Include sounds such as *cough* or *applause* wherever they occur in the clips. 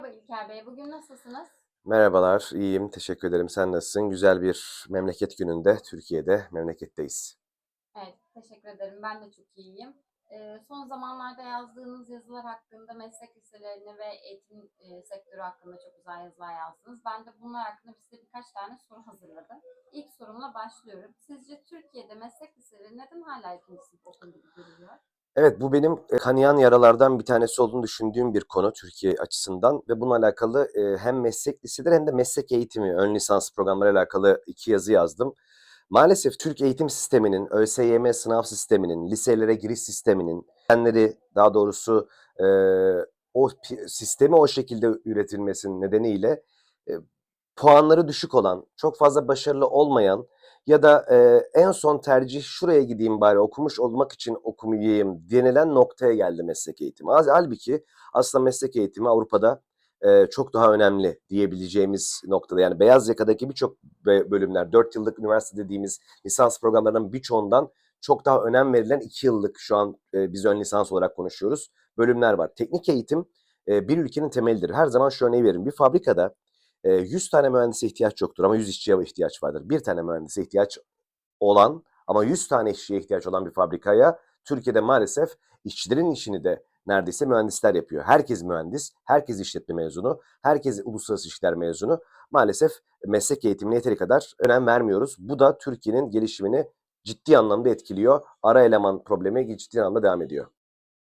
Merhaba İlker Bey, bugün nasılsınız? Merhabalar, iyiyim. Teşekkür ederim. Sen nasılsın? Güzel bir memleket gününde Türkiye'de, memleketteyiz. Evet, teşekkür ederim. Ben de çok iyiyim. Ee, son zamanlarda yazdığınız yazılar hakkında meslek liselerini ve eğitim e, sektörü hakkında çok güzel yazılar yazdınız. Ben de bunlar hakkında size birkaç tane soru hazırladım. İlk sorumla başlıyorum. Sizce Türkiye'de meslek liseleri neden hala ikinci sınıf okul gibi görülüyor? Evet, bu benim e, kanayan yaralardan bir tanesi olduğunu düşündüğüm bir konu Türkiye açısından ve bununla alakalı e, hem meslek liseleri hem de meslek eğitimi, ön lisans programları alakalı iki yazı yazdım. Maalesef Türk eğitim sisteminin, ÖSYM sınav sisteminin, liselere giriş sisteminin, kendileri daha doğrusu e, o sistemi o şekilde üretilmesinin nedeniyle e, puanları düşük olan, çok fazla başarılı olmayan ya da e, en son tercih şuraya gideyim bari okumuş olmak için okumayayım denilen noktaya geldi meslek eğitimi. Halbuki aslında meslek eğitimi Avrupa'da e, çok daha önemli diyebileceğimiz noktada. Yani beyaz yakadaki birçok bölümler, 4 yıllık üniversite dediğimiz lisans programlarının birçoğundan çok daha önem verilen 2 yıllık şu an e, biz ön lisans olarak konuşuyoruz bölümler var. Teknik eğitim e, bir ülkenin temelidir. Her zaman şu örneği veririm. Bir fabrikada 100 tane mühendise ihtiyaç yoktur ama 100 işçiye ihtiyaç vardır. Bir tane mühendise ihtiyaç olan ama 100 tane işçiye ihtiyaç olan bir fabrikaya Türkiye'de maalesef işçilerin işini de neredeyse mühendisler yapıyor. Herkes mühendis, herkes işletme mezunu, herkes uluslararası ilişkiler mezunu. Maalesef meslek eğitimine yeteri kadar önem vermiyoruz. Bu da Türkiye'nin gelişimini ciddi anlamda etkiliyor. Ara eleman problemi ciddi anlamda devam ediyor.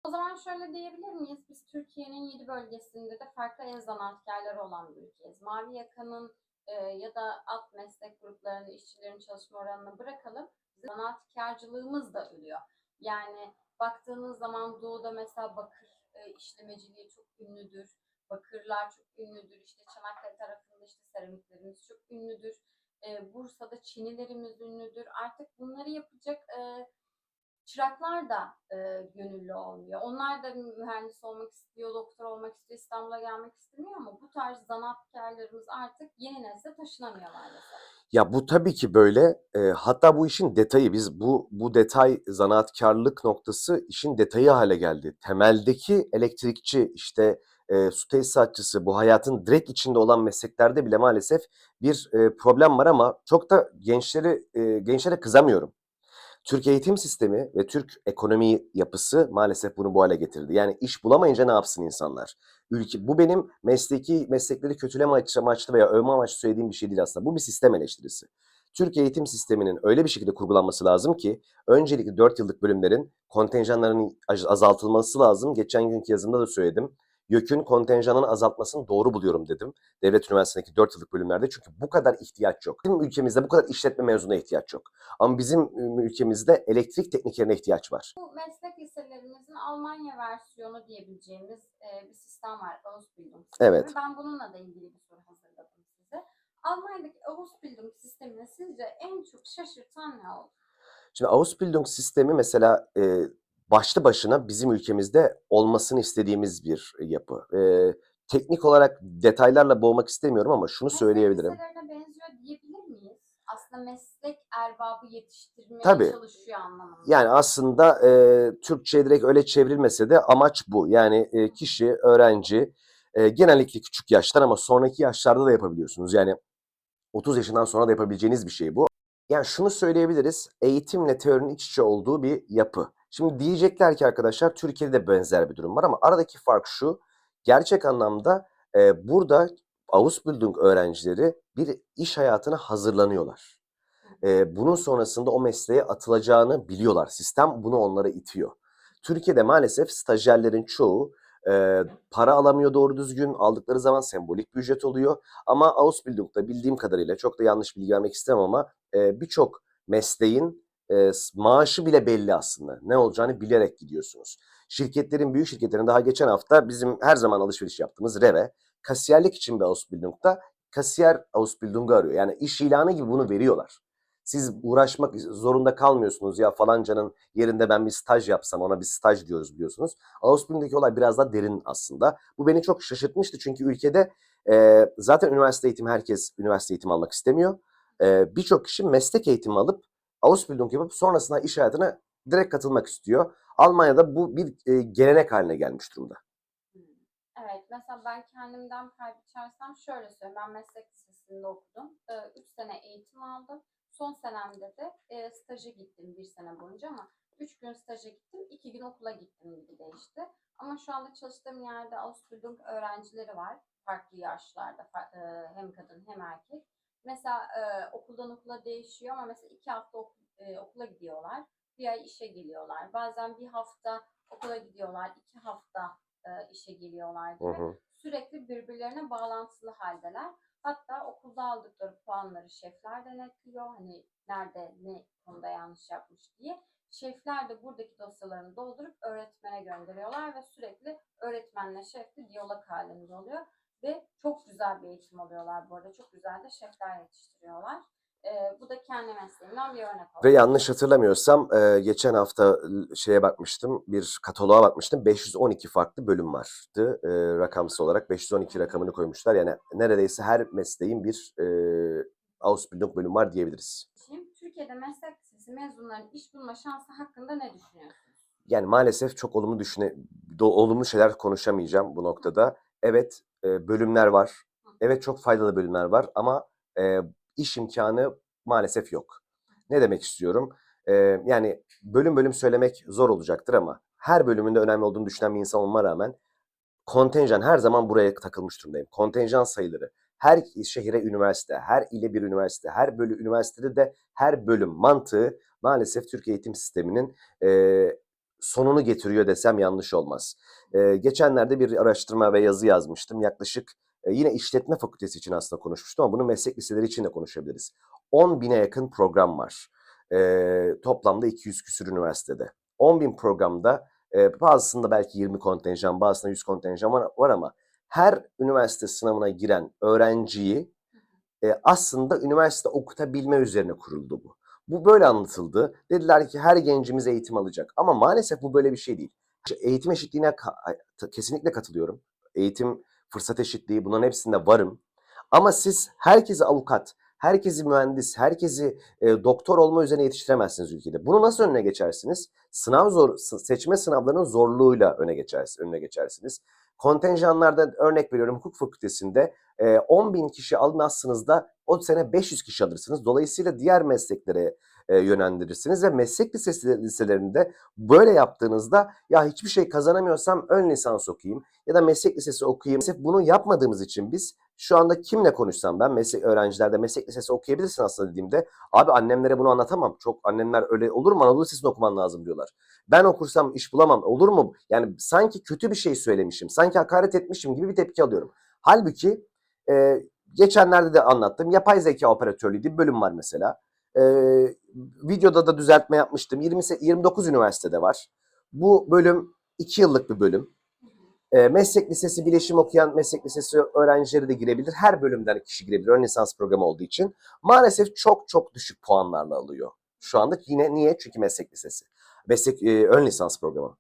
O zaman şöyle diyebilir miyiz? Biz Türkiye'nin 7 bölgesinde de farklı el zanaatkarları olan bir ülkeyiz. Mavi yakanın e, ya da alt meslek gruplarının, işçilerin çalışma oranını bırakalım. Zanaatkarcılığımız da ölüyor. Yani baktığınız zaman doğuda mesela bakır e, işlemeciliği çok ünlüdür. Bakırlar çok ünlüdür. İşte Çanakkale tarafında işte seramiklerimiz çok ünlüdür. E, Bursa'da çinilerimiz ünlüdür. Artık bunları yapacak e, çıraklar da e, gönüllü olmuyor. Onlar da mühendis olmak istiyor, doktor olmak istiyor, İstanbul'a gelmek istemiyor ama bu tarz zanaatkarlarımız artık yeni nesle taşınamıyor maalesef. Ya bu tabii ki böyle. Eee, hatta bu işin detayı biz bu bu detay zanaatkarlık noktası işin detayı hale geldi. Temeldeki elektrikçi işte eee, su tesisatçısı bu hayatın direkt içinde olan mesleklerde bile maalesef bir eee, problem var ama çok da gençleri eee, gençlere kızamıyorum. Türk eğitim sistemi ve Türk ekonomi yapısı maalesef bunu bu hale getirdi. Yani iş bulamayınca ne yapsın insanlar? Ülke, bu benim mesleki meslekleri kötüleme amaçlı veya övme amaçlı söylediğim bir şey değil aslında. Bu bir sistem eleştirisi. Türk eğitim sisteminin öyle bir şekilde kurgulanması lazım ki öncelikle 4 yıllık bölümlerin kontenjanlarının az- azaltılması lazım. Geçen günkü yazımda da söyledim. YÖK'ün kontenjanını azaltmasını doğru buluyorum dedim. Devlet Üniversitesi'ndeki 4 yıllık bölümlerde çünkü bu kadar ihtiyaç yok. Bizim ülkemizde bu kadar işletme mezununa ihtiyaç yok. Ama bizim ülkemizde elektrik teknikerine ihtiyaç var. Bu meslek liselerimizin Almanya versiyonu diyebileceğimiz bir sistem var. Ausbildung sistemi. Evet. Ben bununla da ilgili bir soru hazırladım size. Almanya'daki Ausbildung sistemini sizce en çok şaşırtan ne oldu? Şimdi Ausbildung sistemi mesela e, başlı başına bizim ülkemizde olmasını istediğimiz bir yapı. E, teknik olarak detaylarla boğmak istemiyorum ama şunu Meslek söyleyebilirim. liselerine benziyor diyebilir miyiz? Aslında meslek erbabı yetiştirmeye Tabii. çalışıyor anlamında. Yani aslında e, Türkçe'ye direkt öyle çevrilmese de amaç bu. Yani e, kişi, öğrenci e, genellikle küçük yaştan ama sonraki yaşlarda da yapabiliyorsunuz. Yani 30 yaşından sonra da yapabileceğiniz bir şey bu. Yani şunu söyleyebiliriz. Eğitimle teorinin iç içe olduğu bir yapı. Şimdi diyecekler ki arkadaşlar Türkiye'de de benzer bir durum var ama aradaki fark şu. Gerçek anlamda e, burada Ausbildung öğrencileri bir iş hayatına hazırlanıyorlar. E, bunun sonrasında o mesleğe atılacağını biliyorlar. Sistem bunu onlara itiyor. Türkiye'de maalesef stajyerlerin çoğu e, para alamıyor doğru düzgün. Aldıkları zaman sembolik bir ücret oluyor. Ama Ausbildung'da bildiğim kadarıyla çok da yanlış bilgi vermek istemem ama e, birçok mesleğin e, maaşı bile belli aslında. Ne olacağını bilerek gidiyorsunuz. Şirketlerin, büyük şirketlerin daha geçen hafta bizim her zaman alışveriş yaptığımız Reve, kasiyerlik için bir Ausbildung'da kasiyer Ausbildung'u arıyor. Yani iş ilanı gibi bunu veriyorlar. Siz uğraşmak zorunda kalmıyorsunuz ya falancanın yerinde ben bir staj yapsam ona bir staj diyoruz biliyorsunuz. Ausbildung'daki olay biraz daha derin aslında. Bu beni çok şaşırtmıştı çünkü ülkede e, zaten üniversite eğitimi herkes üniversite eğitimi almak istemiyor. E, Birçok kişi meslek eğitimi alıp Ausbildung yapıp sonrasında iş hayatına direkt katılmak istiyor. Almanya'da bu bir e, gelenek haline gelmiş durumda. Evet. Mesela ben kendimden pay biçersem şöyle söyleyeyim. Ben meslek lisesinde okudum. 3 sene eğitim aldım. Son senemde de e, staja gittim bir sene boyunca ama 3 gün staja gittim, 2 gün okula gittim gibi değişti. Ama şu anda çalıştığım yerde Ausbildung öğrencileri var. Farklı yaşlarda, e, hem kadın hem erkek. Mesela e, okuldan okula değişiyor ama mesela 2 hafta ok- e, okula gidiyorlar. Bir ay işe geliyorlar. Bazen bir hafta okula gidiyorlar, 2 hafta e, işe geliyorlar Hı gibi hı. sürekli birbirlerine bağlantılı haldeler. Hatta okulda aldıkları puanları şefler denetliyor. Hani nerede ne konuda yanlış yapmış diye. Şefler de buradaki dosyalarını doldurup öğretmene gönderiyorlar ve sürekli öğretmenle şefle diyalog halinde oluyor. Ve çok güzel bir eğitim alıyorlar bu arada. Çok güzel de şefler yetiştiriyorlar. Ee, bu da kendi mesleğimden bir örnek oldu. Ve yanlış hatırlamıyorsam e, geçen hafta şeye bakmıştım, bir kataloğa bakmıştım. 512 farklı bölüm vardı e, rakamsal olarak. 512 rakamını koymuşlar. Yani neredeyse her mesleğin bir e, Ausbildung bölümü var diyebiliriz. Şimdi Türkiye'de meslek lisesi mezunlarının iş bulma şansı hakkında ne düşünüyorsunuz? Yani maalesef çok olumlu düşüne, do- olumlu şeyler konuşamayacağım bu noktada. Evet e, bölümler var. Evet çok faydalı bölümler var ama e, iş imkanı maalesef yok. Ne demek istiyorum? E, yani bölüm bölüm söylemek zor olacaktır ama her bölümünde önemli olduğunu düşünen bir insan olma rağmen kontenjan her zaman buraya takılmış durumdayım. Kontenjan sayıları. Her şehire üniversite, her ile bir üniversite, her bölü üniversitede de her bölüm mantığı maalesef Türk eğitim sisteminin e, sonunu getiriyor desem yanlış olmaz. E, geçenlerde bir araştırma ve yazı yazmıştım. Yaklaşık e, yine işletme fakültesi için aslında konuşmuştum ama bunu meslek liseleri için de konuşabiliriz. 10 bine yakın program var. E, toplamda 200 küsür üniversitede. 10 bin programda e, bazısında belki 20 kontenjan, bazısında 100 kontenjan var, var ama her üniversite sınavına giren öğrenciyi e, aslında üniversite okutabilme üzerine kuruldu bu. Bu böyle anlatıldı. Dediler ki her gencimiz eğitim alacak. Ama maalesef bu böyle bir şey değil. Eğitim eşitliğine kesinlikle katılıyorum. Eğitim, fırsat eşitliği bunların hepsinde varım. Ama siz herkesi avukat, herkesi mühendis, herkesi e, doktor olma üzerine yetiştiremezsiniz ülkede. Bunu nasıl önüne geçersiniz? Sınav zor, seçme sınavlarının zorluğuyla öne geçersiniz. Önüne geçersiniz. Kontenjanlarda örnek veriyorum hukuk fakültesinde e, 10 bin kişi almazsınız da o sene 500 kişi alırsınız. Dolayısıyla diğer mesleklere e, yönlendirirsiniz ve meslek lisesi, liselerinde böyle yaptığınızda ya hiçbir şey kazanamıyorsam ön lisans okuyayım ya da meslek lisesi okuyayım. Sırf bunu yapmadığımız için biz şu anda kimle konuşsam ben meslek öğrencilerde meslek lisesi okuyabilirsin aslında dediğimde abi annemlere bunu anlatamam. Çok annemler öyle olur mu Anadolu Lisesi'nde okuman lazım diyorlar. Ben okursam iş bulamam olur mu? Yani sanki kötü bir şey söylemişim, sanki hakaret etmişim gibi bir tepki alıyorum. Halbuki e, geçenlerde de anlattım. Yapay zeka operatörlüğü diye bir bölüm var mesela. E, videoda da düzeltme yapmıştım. 20, 29 üniversitede var. Bu bölüm 2 yıllık bir bölüm. E, meslek lisesi, bileşim okuyan meslek lisesi öğrencileri de girebilir. Her bölümden kişi girebilir. Ön lisans programı olduğu için. Maalesef çok çok düşük puanlarla alıyor. Şu anda yine niye? Çünkü meslek lisesi. Meslek e, ön lisans programı.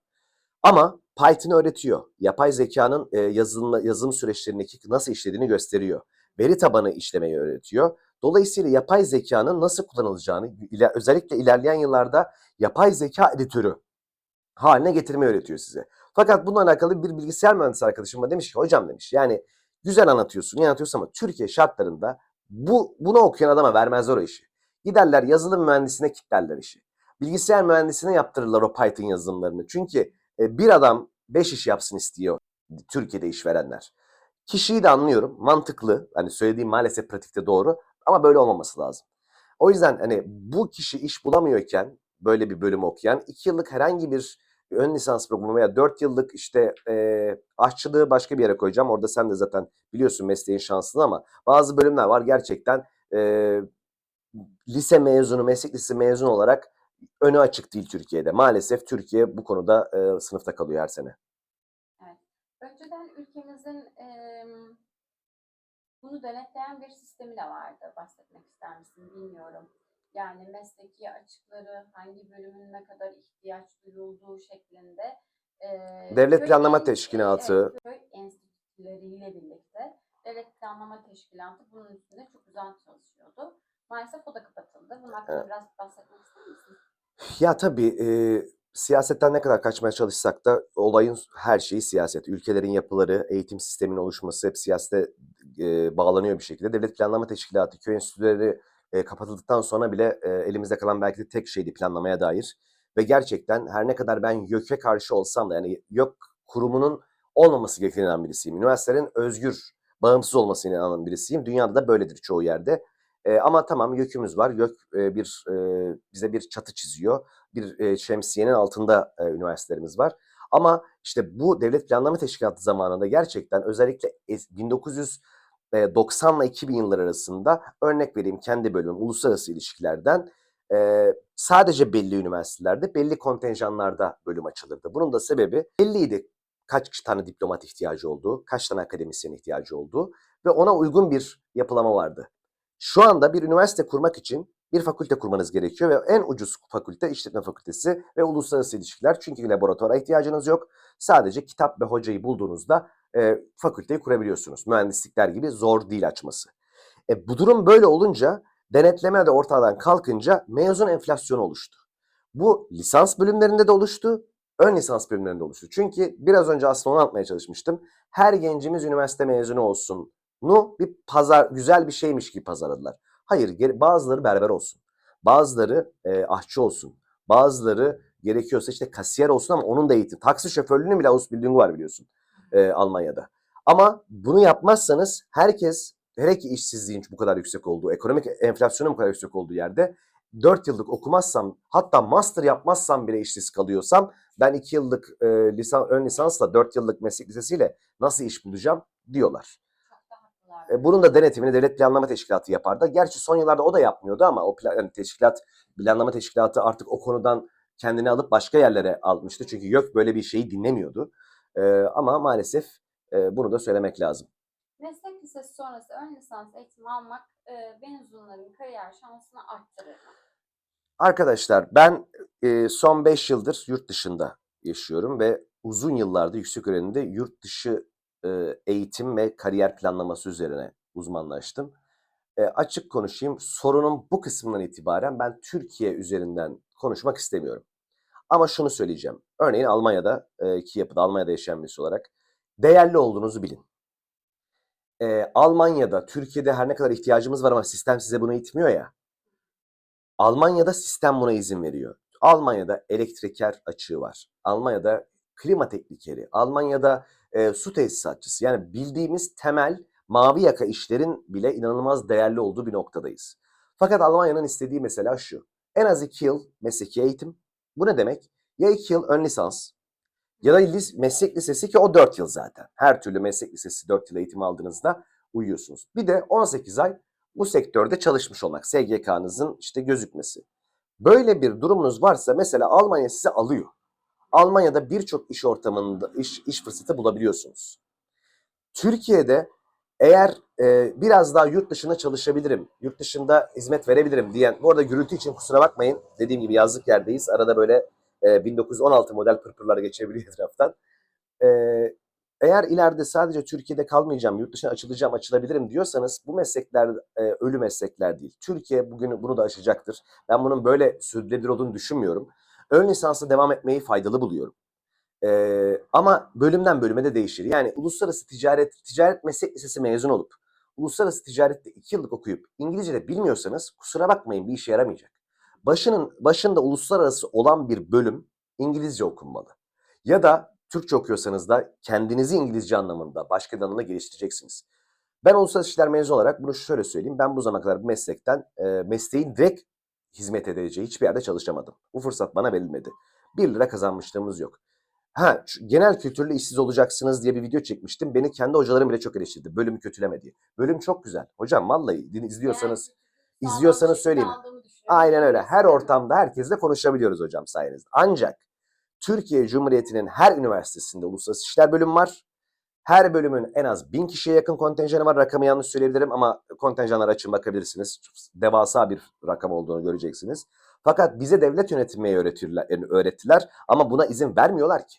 Ama Python öğretiyor. Yapay zekanın e, yazılım, yazılım süreçlerindeki nasıl işlediğini gösteriyor. Veri tabanı işlemeyi öğretiyor. Dolayısıyla yapay zekanın nasıl kullanılacağını özellikle ilerleyen yıllarda yapay zeka editörü haline getirmeyi öğretiyor size. Fakat bununla alakalı bir bilgisayar mühendisi arkadaşım bana demiş ki hocam demiş yani güzel anlatıyorsun, iyi anlatıyorsun ama Türkiye şartlarında bu bunu okuyan adama vermezler o işi. Giderler yazılım mühendisine kitlerler işi. Bilgisayar mühendisine yaptırırlar o Python yazılımlarını. Çünkü e, bir adam beş iş yapsın istiyor Türkiye'de işverenler. Kişiyi de anlıyorum. Mantıklı. Hani söylediğim maalesef pratikte doğru ama böyle olmaması lazım. O yüzden hani bu kişi iş bulamıyorken böyle bir bölüm okuyan iki yıllık herhangi bir ön lisans programı veya dört yıllık işte e, aşçılığı başka bir yere koyacağım. Orada sen de zaten biliyorsun mesleğin şansını ama bazı bölümler var gerçekten e, lise mezunu, meslek lisesi mezunu olarak önü açık değil Türkiye'de. Maalesef Türkiye bu konuda e, sınıfta kalıyor her sene. Önceden ülkemizin em, bunu denetleyen bir sistemi de vardı. Bahsetmek ister misin bilmiyorum. Yani mesleki açıkları, hangi bölümün ne kadar ihtiyaç duyulduğu şeklinde. e, Devlet Planlama Teşkilatı. Evet, köy enstitüleriyle birlikte Devlet Planlama Teşkilatı bunun üstünde çok güzel çalışıyordu. Maalesef o da kapatıldı. Bunun hakkında Evet. biraz bahsetmek ister misin? Ya tabii e, siyasetten ne kadar kaçmaya çalışsak da olayın her şeyi siyaset. Ülkelerin yapıları, eğitim sisteminin oluşması hep siyasete e, bağlanıyor bir şekilde. Devlet Planlama Teşkilatı, köy enstitüleri e, kapatıldıktan sonra bile e, elimizde kalan belki de tek şeydi planlamaya dair. Ve gerçekten her ne kadar ben YÖK'e karşı olsam da yani YÖK kurumunun olmaması gerektiğine inanan birisiyim. Üniversitelerin özgür, bağımsız olmasına inanan birisiyim. Dünyada da böyledir çoğu yerde. E, ama tamam YÖK'ümüz var. YÖK e, bir e, bize bir çatı çiziyor. Bir e, şemsiyenin altında e, üniversitelerimiz var. Ama işte bu Devlet Planlama Teşkilatı zamanında gerçekten özellikle es- 1990 ile 2000 yılları arasında örnek vereyim kendi bölümüm uluslararası ilişkilerden e, sadece belli üniversitelerde belli kontenjanlarda bölüm açılırdı. Bunun da sebebi belliydi kaç tane diplomat ihtiyacı olduğu, kaç tane akademisyen ihtiyacı olduğu ve ona uygun bir yapılama vardı. Şu anda bir üniversite kurmak için bir fakülte kurmanız gerekiyor ve en ucuz fakülte işletme fakültesi ve uluslararası ilişkiler. Çünkü laboratuvara ihtiyacınız yok. Sadece kitap ve hocayı bulduğunuzda e, fakülteyi kurabiliyorsunuz. Mühendislikler gibi zor değil açması. E, bu durum böyle olunca denetleme de ortadan kalkınca mezun enflasyonu oluştu. Bu lisans bölümlerinde de oluştu, ön lisans bölümlerinde oluştu. Çünkü biraz önce aslında onu anlatmaya çalışmıştım. Her gencimiz üniversite mezunu olsun. Nu bir pazar güzel bir şeymiş gibi pazarladılar. Hayır, bazıları berber olsun. Bazıları e, aşçı olsun. Bazıları gerekiyorsa işte kasiyer olsun ama onun da eğitim. Taksi şoförlüğünün bile Ausbildung var biliyorsun e, Almanya'da. Ama bunu yapmazsanız herkes hele ki işsizliğin bu kadar yüksek olduğu, ekonomik enflasyonun bu kadar yüksek olduğu yerde 4 yıllık okumazsam hatta master yapmazsam bile işsiz kalıyorsam ben 2 yıllık e, lisan, ön lisansla 4 yıllık meslek lisesiyle nasıl iş bulacağım diyorlar. Çok da haklılar. E, bunun da denetimini Devlet Planlama Teşkilatı yapardı. Gerçi son yıllarda o da yapmıyordu ama o plan, yani teşkilat, planlama teşkilatı artık o konudan kendini alıp başka yerlere almıştı. Çünkü YÖK böyle bir şeyi dinlemiyordu. E, ama maalesef e, bunu da söylemek lazım. Meslek lisesi sonrası ön lisans eğitimi almak e, mezunların kariyer şansını arttırır mı? Arkadaşlar ben e, son 5 yıldır yurt dışında yaşıyorum ve uzun yıllarda yüksek öğrenimde yurt dışı eğitim ve kariyer planlaması üzerine uzmanlaştım. E, açık konuşayım sorunun bu kısmından itibaren ben Türkiye üzerinden konuşmak istemiyorum. Ama şunu söyleyeceğim. Örneğin Almanya'da e, ki yapıda Almanya'da yaşayan birisi olarak değerli olduğunuzu bilin. E, Almanya'da, Türkiye'de her ne kadar ihtiyacımız var ama sistem size bunu itmiyor ya. Almanya'da sistem buna izin veriyor. Almanya'da elektriker açığı var. Almanya'da klima teknikeri, Almanya'da e, su tesisatçısı. Yani bildiğimiz temel mavi yaka işlerin bile inanılmaz değerli olduğu bir noktadayız. Fakat Almanya'nın istediği mesela şu. En az iki yıl mesleki eğitim. Bu ne demek? Ya iki yıl ön lisans ya da meslek lisesi ki o dört yıl zaten. Her türlü meslek lisesi dört yıl eğitim aldığınızda uyuyorsunuz. Bir de 18 ay bu sektörde çalışmış olmak. SGK'nızın işte gözükmesi. Böyle bir durumunuz varsa mesela Almanya sizi alıyor. Almanya'da birçok iş ortamında iş, iş fırsatı bulabiliyorsunuz. Türkiye'de eğer e, biraz daha yurt dışında çalışabilirim, yurt dışında hizmet verebilirim diyen, bu arada gürültü için kusura bakmayın. Dediğim gibi yazlık yerdeyiz. Arada böyle e, 1916 model pırpırlar geçebiliyor *laughs* etraftan. E, eğer ileride sadece Türkiye'de kalmayacağım, yurt dışına açılacağım, açılabilirim diyorsanız bu meslekler e, ölü meslekler değil. Türkiye bugün bunu da aşacaktır. Ben bunun böyle sürdürülebilir olduğunu düşünmüyorum. Ön lisansa devam etmeyi faydalı buluyorum. Ee, ama bölümden bölüme de değişir. Yani uluslararası ticaret, ticaret meslek lisesi mezun olup uluslararası ticarette iki yıllık okuyup İngilizce de bilmiyorsanız kusura bakmayın bir işe yaramayacak. Başının başında uluslararası olan bir bölüm İngilizce okunmalı. Ya da Türkçe okuyorsanız da kendinizi İngilizce anlamında başka bir anlamda geliştireceksiniz. Ben uluslararası ilişkiler mezunu olarak bunu şöyle söyleyeyim. Ben bu zamana kadar bu meslekten e, mesleğin direkt hizmet edeceği hiçbir yerde çalışamadım. Bu fırsat bana verilmedi. Bir lira kazanmışlığımız yok. Ha, genel kültürlü işsiz olacaksınız diye bir video çekmiştim. Beni kendi hocalarım bile çok eleştirdi. Bölümü kötüleme diye. Bölüm çok güzel. Hocam vallahi izliyorsanız Yani izliyorsanız söyleyeyim. Aynen öyle. Her ortamda herkesle konuşabiliyoruz hocam sayenizde. Ancak Türkiye Cumhuriyeti'nin her üniversitesinde uluslararası işler bölümü var. Her bölümün en az bin kişiye yakın kontenjanı var. Rakamı yanlış söyleyebilirim ama kontenjanlar açın bakabilirsiniz. Devasa bir rakam olduğunu göreceksiniz. Fakat bize devlet yönetmeyi öğretirler, öğrettiler ama buna izin vermiyorlar ki.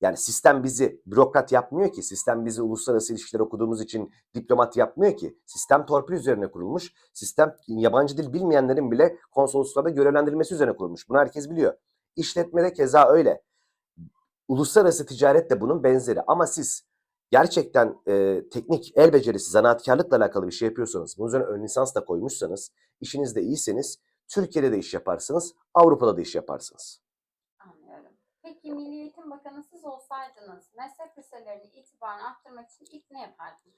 Yani sistem bizi bürokrat yapmıyor ki. Sistem bizi uluslararası ilişkiler okuduğumuz için diplomat yapmıyor ki. Sistem torpil üzerine kurulmuş. Sistem yabancı dil bilmeyenlerin bile konsoloslarda görevlendirilmesi üzerine kurulmuş. Bunu herkes biliyor. İşletmede keza öyle. Uluslararası ticaret de bunun benzeri. Ama siz gerçekten e, teknik, el becerisi, zanaatkarlıkla alakalı bir şey yapıyorsanız, bunun üzerine ön lisans da koymuşsanız, işinizde iyiyseniz, Türkiye'de de iş yaparsınız, Avrupa'da da iş yaparsınız. Anlıyorum. Peki Milli Eğitim Bakanı siz olsaydınız meslek liselerini itibarını arttırmak için ilk ne yapardınız?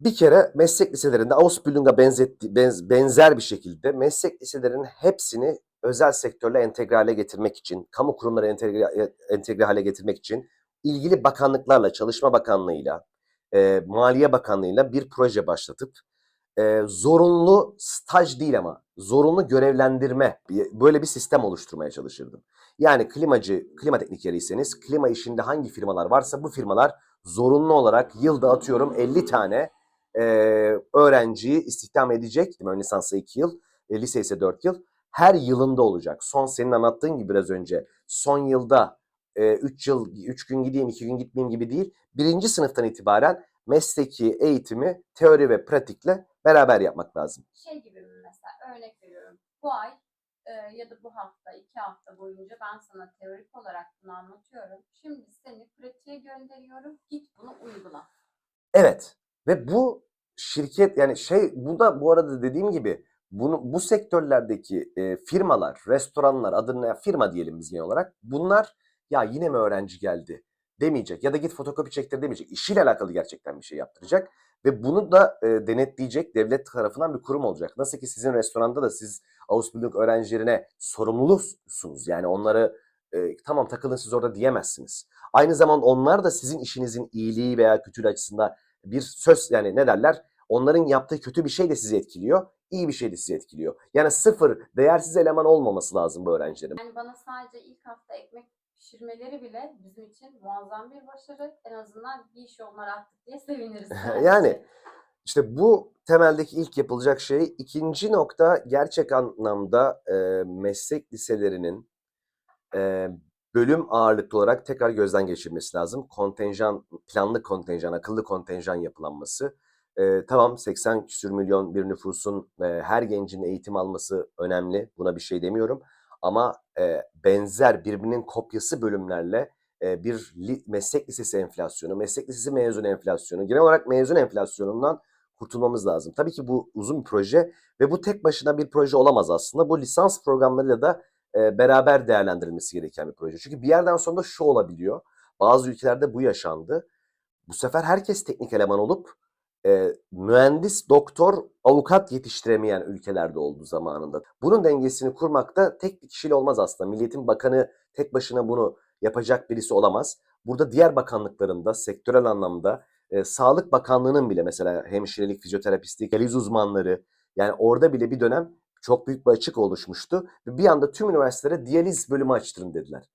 Bir kere meslek liselerinde Ausbildung'a benzetti, benz- benzer bir şekilde meslek liselerinin hepsini özel sektörle entegre hale getirmek için, kamu kurumları entegre, entegre hale getirmek için ilgili bakanlıklarla, Çalışma Bakanlığı'yla, e, Maliye Bakanlığı'yla bir proje başlatıp e, zorunlu staj değil ama zorunlu görevlendirme böyle bir sistem oluşturmaya çalışırdım. Yani klimacı, klima teknikeriyseniz klima işinde hangi firmalar varsa bu firmalar zorunlu olarak yılda atıyorum 50 tane e, öğrenciyi istihdam edecek. Ön lisansa 2 yıl, e, lise ise 4 yıl. Her yılında olacak. Son senin anlattığın gibi biraz önce son yılda 3 yıl, 3 gün gideyim, 2 gün gitmeyeyim gibi değil. Birinci sınıftan itibaren mesleki eğitimi teori ve pratikle beraber yapmak lazım. Şey gibi mi mesela örnek veriyorum. Bu ay e, ya da bu hafta, iki hafta boyunca ben sana teorik olarak bunu anlatıyorum. Şimdi seni pratiğe gönderiyorum. Git bunu uygula. Evet ve bu şirket yani şey bu da bu arada dediğim gibi bunu bu sektörlerdeki e, firmalar, restoranlar adına firma diyelim biz genel olarak bunlar ya yine mi öğrenci geldi demeyecek ya da git fotokopi çektir demeyecek. İşiyle alakalı gerçekten bir şey yaptıracak ve bunu da e, denetleyecek devlet tarafından bir kurum olacak. Nasıl ki sizin restoranda da siz Ausbildung öğrencilerine sorumlusunuz. Yani onları e, tamam takılın siz orada diyemezsiniz. Aynı zamanda onlar da sizin işinizin iyiliği veya kötülüğü açısından bir söz yani ne derler? Onların yaptığı kötü bir şey de sizi etkiliyor, iyi bir şey de sizi etkiliyor. Yani sıfır değersiz eleman olmaması lazım bu öğrencilerin. Yani bana sadece ilk hafta ekmek pişirmeleri bile bizim için muazzam bir başarı. En azından bir iş onlara attık diye seviniriz. *laughs* Yani. İşte bu temeldeki ilk yapılacak şey. İkinci nokta gerçek anlamda e, meslek liselerinin e, bölüm ağırlıklı olarak tekrar gözden geçirmesi lazım. Kontenjan, planlı kontenjan, akıllı kontenjan yapılanması. E, tamam 80 küsür milyon bir nüfusun e, her gencin eğitim alması önemli. Buna bir şey demiyorum. Ama e, benzer birbirinin kopyası bölümlerle e, bir li- meslek lisesi enflasyonu, meslek lisesi mezun enflasyonu, genel olarak mezun enflasyonundan kurtulmamız lazım. Tabii ki bu uzun bir proje ve bu tek başına bir proje olamaz aslında. Bu lisans programlarıyla da e, beraber değerlendirilmesi gereken bir proje. Çünkü bir yerden sonra şu olabiliyor. Bazı ülkelerde bu yaşandı. Bu sefer herkes teknik eleman olup e, mühendis, doktor, avukat yetiştiremeyen ülkelerde olduğu zamanında. Bunun dengesini kurmakta tek bir kişiyle olmaz aslında. Milliyetin Bakanı tek başına bunu yapacak birisi olamaz. Burada diğer bakanlıklarında sektörel anlamda e, Sağlık Bakanlığı'nın bile mesela hemşirelik, fizyoterapistlik, diyaliz uzmanları yani orada bile bir dönem çok büyük bir açık oluşmuştu. Bir anda tüm üniversitelere diyaliz bölümü açtırın dediler.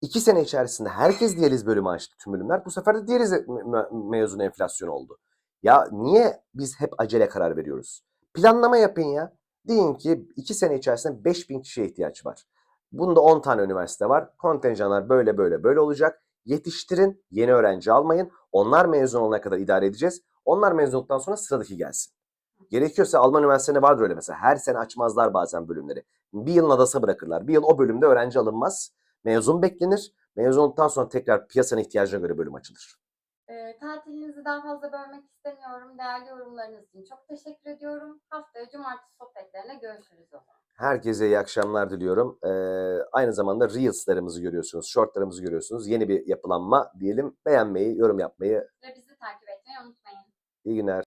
İki sene içerisinde herkes diyaliz bölümü açtı tüm bölümler. Bu sefer de diyaliz me- me- mezunu enflasyon oldu. Ya niye biz hep acele karar veriyoruz? Planlama yapın ya. Deyin ki iki sene içerisinde 5000 kişiye ihtiyaç var. Bunda 10 tane üniversite var. Kontenjanlar böyle böyle böyle olacak. Yetiştirin, yeni öğrenci almayın. Onlar mezun olana kadar idare edeceğiz. Onlar mezun olduktan sonra sıradaki gelsin. Gerekiyorsa Alman üniversitelerinde vardır öyle mesela. Her sene açmazlar bazen bölümleri. Bir yıl adasa bırakırlar. Bir yıl o bölümde öğrenci alınmaz. Mezun beklenir. Mezun olduktan sonra tekrar piyasanın ihtiyacına göre bölüm açılır. E, tatilinizi daha fazla bölmek istemiyorum. Değerli yorumlarınız için çok teşekkür ediyorum. Haftaya cumartesi sohbetlerine görüşürüz o zaman. Herkese iyi akşamlar diliyorum. Ee, aynı zamanda Reels'larımızı görüyorsunuz, Short'larımızı görüyorsunuz. Yeni bir yapılanma diyelim. Beğenmeyi, yorum yapmayı. Ve bizi takip etmeyi unutmayın. İyi günler.